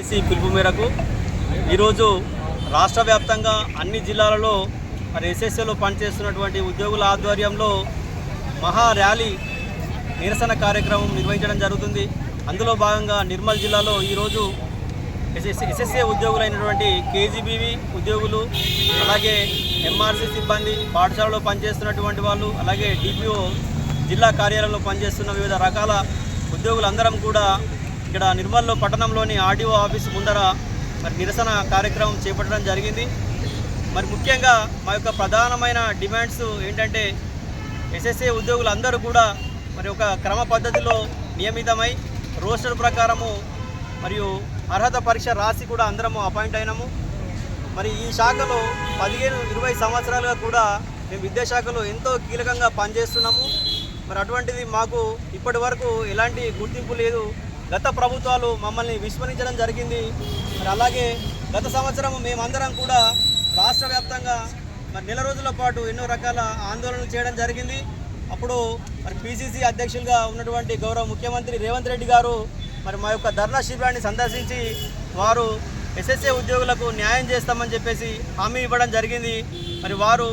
చేసి పిలుపు మేరకు ఈరోజు రాష్ట్ర వ్యాప్తంగా అన్ని జిల్లాలలో మరి ఎస్ఎస్ఏలో పనిచేస్తున్నటువంటి ఉద్యోగుల ఆధ్వర్యంలో మహా ర్యాలీ నిరసన కార్యక్రమం నిర్వహించడం జరుగుతుంది. అందులో భాగంగా నిర్మల్ జిల్లాలో ఈరోజు ఎస్ఎస్ ఎస్ఎస్ఏ ఉద్యోగులైనటువంటి కేజీబీవి ఉద్యోగులు అలాగే ఎంఆర్సీ సిబ్బంది పాఠశాలలో పనిచేస్తున్నటువంటి వాళ్ళు అలాగే డిపిఓ జిల్లా కార్యాలయంలో పనిచేస్తున్న వివిధ రకాల ఉద్యోగులందరం కూడా ఇక్కడ నిర్మల్లో పట్టణంలోని ఆర్డీఓ ఆఫీస్ ముందర మరి నిరసన కార్యక్రమం చేపట్టడం జరిగింది. మరి ముఖ్యంగా మా యొక్క ప్రధానమైన డిమాండ్స్ ఏంటంటే ఎస్ఎస్ఏ ఉద్యోగులందరూ కూడా మరి ఒక క్రమ పద్ధతిలో నియమితమై రోస్టర్ ప్రకారము మరియు అర్హత పరీక్ష రాసి కూడా అందరము అపాయింట్ అయినాము. మరి ఈ శాఖలో పదిహేను ఇరవై సంవత్సరాలుగా కూడా మేము విద్యాశాఖలో ఎంతో కీలకంగా పనిచేస్తున్నాము. మరి అటువంటిది మాకు ఇప్పటి వరకు ఎలాంటి గుర్తింపు లేదు. గత ప్రభుత్వాలు మమ్మల్ని విస్మరించడం జరిగింది. మరి అలాగే గత సంవత్సరం మేమందరం కూడా రాష్ట్ర వ్యాప్తంగా మరి నెల రోజుల పాటు ఎన్నో రకాల ఆందోళనలు చేయడం జరిగింది. అప్పుడు మరి పిసిసి అధ్యక్షులుగా ఉన్నటువంటి గౌరవ ముఖ్యమంత్రి రేవంత్ రెడ్డి గారు మరి మా యొక్క ధర్నా శిబిరాన్ని సందర్శించి వారు ఎస్ఎస్ఏ ఉద్యోగులకు న్యాయం చేస్తామని చెప్పేసి హామీ ఇవ్వడం జరిగింది. మరి వారు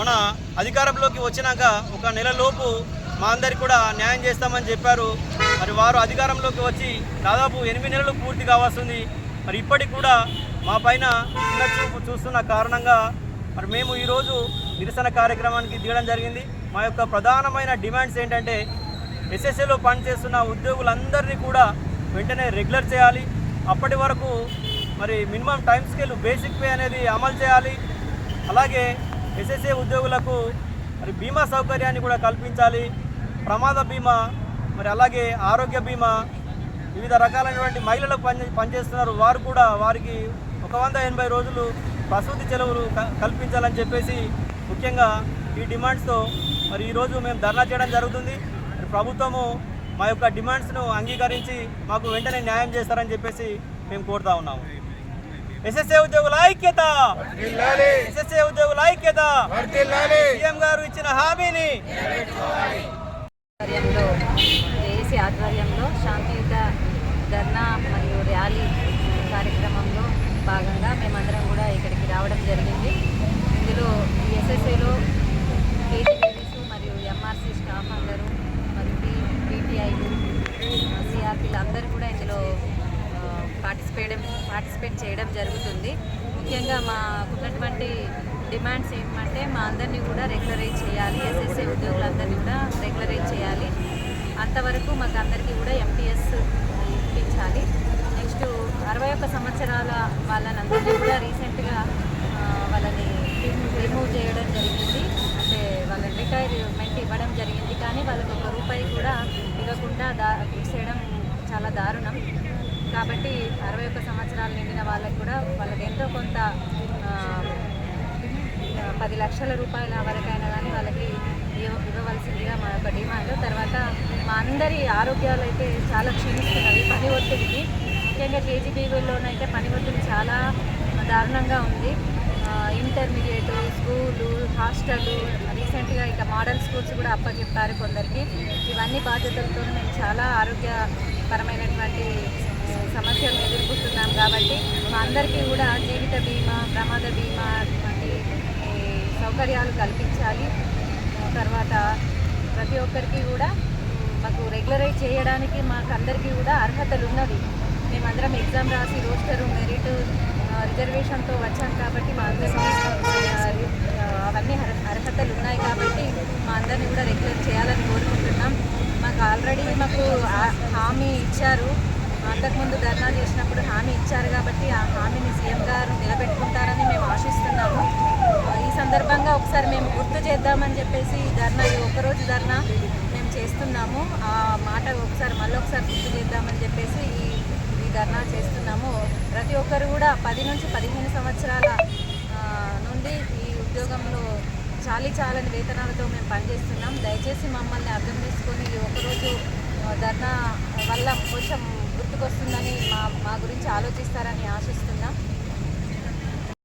మన అధికారంలోకి వచ్చినాక ఒక నెలలోపు మా అందరికి కూడా న్యాయం చేస్తామని చెప్పారు. మరి వారు అధికారంలోకి వచ్చి దాదాపు ఎనిమిది నెలలు పూర్తి కావాల్సింది. మరి ఇప్పటికి కూడా మా పైన చూపు చూస్తున్న కారణంగా మరి మేము ఈరోజు నిరసన కార్యక్రమానికి దిగడం జరిగింది. మా యొక్క ప్రధానమైన డిమాండ్స్ ఏంటంటే ఎస్ఎస్ఏలో పనిచేస్తున్న ఉద్యోగులందరినీ కూడా వెంటనే రెగ్యులర్ చేయాలి. అప్పటి వరకు మరి minimum time scale basic pay అనేది అమలు చేయాలి. అలాగే ఎస్ఎస్ఏ ఉద్యోగులకు మరి బీమా సౌకర్యాన్ని కూడా కల్పించాలి. ప్రమాద బీమా మరి అలాగే ఆరోగ్య బీమా వివిధ రకాలైనటువంటి మహిళలు పని పనిచేస్తున్నారు. వారు కూడా వారికి ఒక వంద ఎనభై రోజులు ప్రసూతి చెలవులు కల్పించాలని చెప్పేసి ముఖ్యంగా ఈ డిమాండ్స్తో మరి ఈరోజు మేము ధర్నా చేయడం జరుగుతుంది. ప్రభుత్వము మా యొక్క డిమాండ్స్ను అంగీకరించి మాకు వెంటనే న్యాయం చేస్తారని చెప్పేసి మేము కోరుతా ఉన్నాము. ఎస్ఎస్ఏ ఉద్యోగుల ఐక్యత! ఎస్ఎస్ఏ ఉద్యోగుల ఐక్యత! సీఎం గారు ఇచ్చిన హామీని జేఏసీ ఆధ్వర్యంలో శాంతియుత ధర్నా మరియు ర్యాలీ కార్యక్రమంలో భాగంగా మేమందరం కూడా ఇక్కడికి రావడం జరిగింది. ఇందులో ఈ ఎస్ఎస్ఏలో కేజీబీవీస్ మరియు ఎంఆర్సీ స్టాఫ్ అందరూ మరియు పీ పీటీఐలు సిఆర్పీలు అందరూ కూడా ఇందులో పార్టిసిపేట్ పార్టిసిపేట్ చేయడం జరుగుతుంది. ముఖ్యంగా మాకున్నటువంటి డిమాండ్స్ ఏమంటే మా అందరినీ కూడా రెగ్యులరైజ్ చేయాలి ఎస్ఎస్ఏ ఉద్యోగులందరినీ కూడా రెగ్యులరైజ్ చేయాలి. అంతవరకు మాకు అందరికీ కూడా ఎంపీఎస్ ఇప్పించాలి. నెక్స్ట్ అరవై ఒక్క సంవత్సరాల వాళ్ళని అందరినీ కూడా రీసెంట్గా వాళ్ళని రిమూవ్ చేయడం జరిగింది. అంటే వాళ్ళని రిటైర్మెంట్ ఇవ్వడం జరిగింది. కానీ వాళ్ళకు ఒక రూపాయి కూడా ఇవ్వకుండా దా చాలా దారుణం. కాబట్టి అరవై ఒక్క సంవత్సరాలు నిండిన వాళ్ళకి కూడా వాళ్ళకి ఎంతో కొంత పది లక్షల రూపాయల వరకైనా కానీ వాళ్ళకి ఇవ్వవలసిందిగా మా యొక్క డిమాండ్. తర్వాత మా అందరి ఆరోగ్యాలు అయితే చాలా క్షీణిస్తున్నవి పని ఒత్తిడికి. ముఖ్యంగా కేజీబీవీలోనైతే పని ఒత్తిడి చాలా దారుణంగా ఉంది. ఇంటర్మీడియట్ స్కూలు హాస్టళ్ళు రీసెంట్గా ఇక మోడల్ స్కూల్స్ కూడా అప్పచెప్పారు కొందరికి. ఇవన్నీ బాధ్యతలతో మేము చాలా ఆరోగ్యపరమైనటువంటి సమస్యలు సమస్యలను ఎదుర్కొంటున్నాం కాబట్టి మా అందరికీ కూడా జీవిత బీమా ప్రమాద బీమా వంటి ఈ, సౌకర్యాలు కల్పించాలి. తర్వాత ప్రతి ఒక్కరికి కూడా మాకు రెగ్యులరైజ్ చేయడానికి మాకు అందరికీ కూడా అర్హతలు ఉన్నవి. మేమందరం ఎగ్జామ్ రాసి రోస్టర్ మెరిట్ రిజర్వేషన్తో వచ్చాం కాబట్టి మా అందరికీ అవన్నీ అర్హ- అర్హతలు ఉన్నాయి కాబట్టి మా అందరినీ కూడా రెగ్యులర్ చేయాలని కోరుకుంటున్నాం. మాకు ఆల్రెడీ మాకు హామీ ఇచ్చారు. అంతకుముందు ధర్నా చేసినప్పుడు హామీ ఇచ్చారు కాబట్టి ఆ హామీని సీఎం గారు నిలబెట్టుకుంటారని మేము ఆశిస్తున్నాము. ఈ సందర్భంగా ఒకసారి మేము గుర్తు చేద్దామని చెప్పేసి ఈ ధర్నా ఈ ఒక్కరోజు ధర్నా మేము చేస్తున్నాము. ఆ మాట ఒకసారి మళ్ళీ ఒకసారి గుర్తు చేద్దామని చెప్పేసి ఈ ఈ ధర్నా చేస్తున్నాము. ప్రతి ఒక్కరు కూడా పది నుంచి పదిహేను సంవత్సరాల నుండి ఈ ఉద్యోగంలో చాలీ చాలని వేతనాలతో మేము పనిచేస్తున్నాం. దయచేసి మమ్మల్ని అర్థం చేసుకొని ఈ ఒకరోజు ధర్నా వల్ల కొంచెం గుర్తుకొస్తుందని మా మా గురించి ఆలోచిస్తారని ఆశిస్తున్నాం.